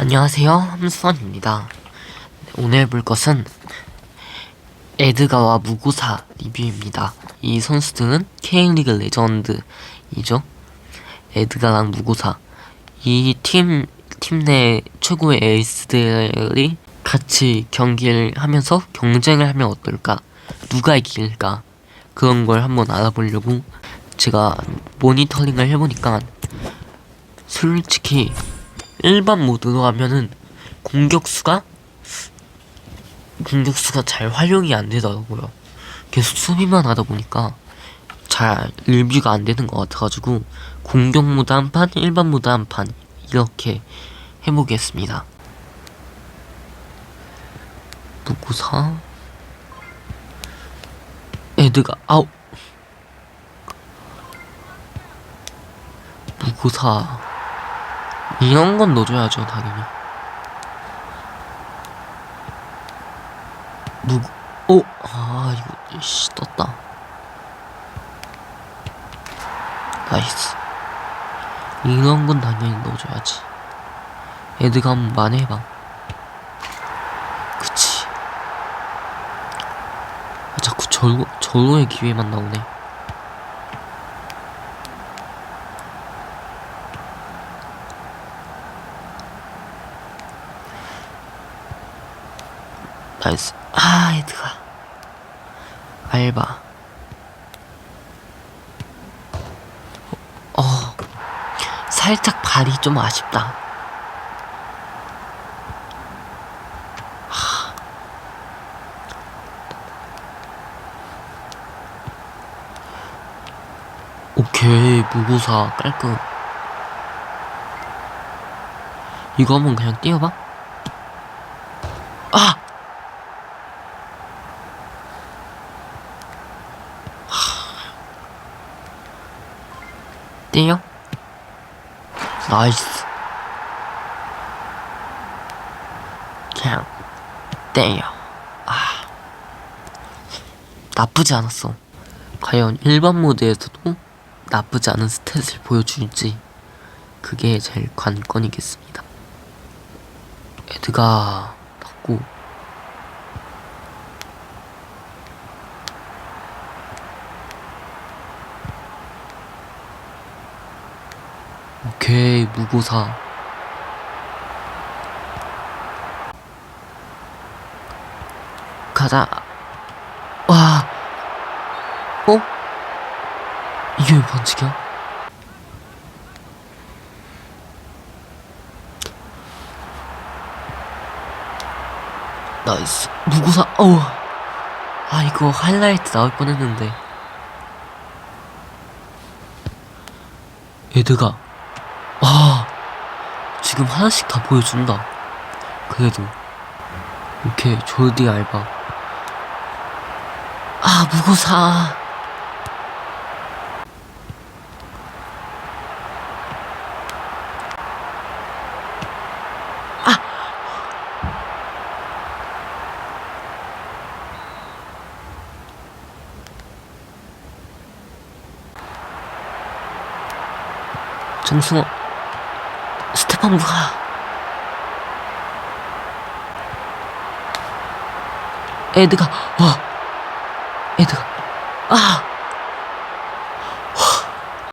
안녕하세요. 함수원입니다. 오늘 볼 것은 에드가와 무고사 리뷰입니다. 이 선수들은 K리그 레전드이죠. 에드가랑 무고사. 이 팀 팀 내 최고의 에이스들이 같이 경기를 하면서 경쟁을 하면 어떨까? 누가 이길까? 그런 걸 한번 알아보려고 제가 모니터링을 해보니까 솔직히 일반 모드로 하면은 공격수가 공격수가 잘 활용이 안 되더라고요. 계속 수비만 하다 보니까 잘 리뷰가 안 되는 것 같아가지고 공격 모드 한 판, 일반 모드 한 판 이렇게 해보겠습니다. 누구사? 에드가 아우 누구사? 이런 건 넣어줘야죠, 당연히. 누구, 어? 아, 이거, 씨, 떴다. 나이스. 이런 건 당연히 넣어줘야지. 애드가 한번 만회해봐. 그치. 아, 자꾸 절로, 절로의 기회만 나오네. 나이스. 아, 헤드가. 알바. 어, 어, 살짝 발이 좀 아쉽다. 하. 오케이, 무고사 깔끔. 이거 한번 그냥 띄워봐. 아! 떼요? 나이스. 그냥 떼요. 아 나쁘지 않았어. 과연 일반 모드에서도 나쁘지 않은 스탯을 보여줄지 그게 제일 관건이겠습니다. 에드가 닫고 오케이 무고사. 가자. 와. 어? 이게 왜 반칙이야? 나이스. 무고사. 어우. 아 이거 하이라이트 나올 뻔했는데. 에드가 아 지금 하나씩 다 보여준다. 그래도 오케이 졸디 알바. 아 무고사. 아! 정승호 스테판 부가. 에드가 와 에드가. 아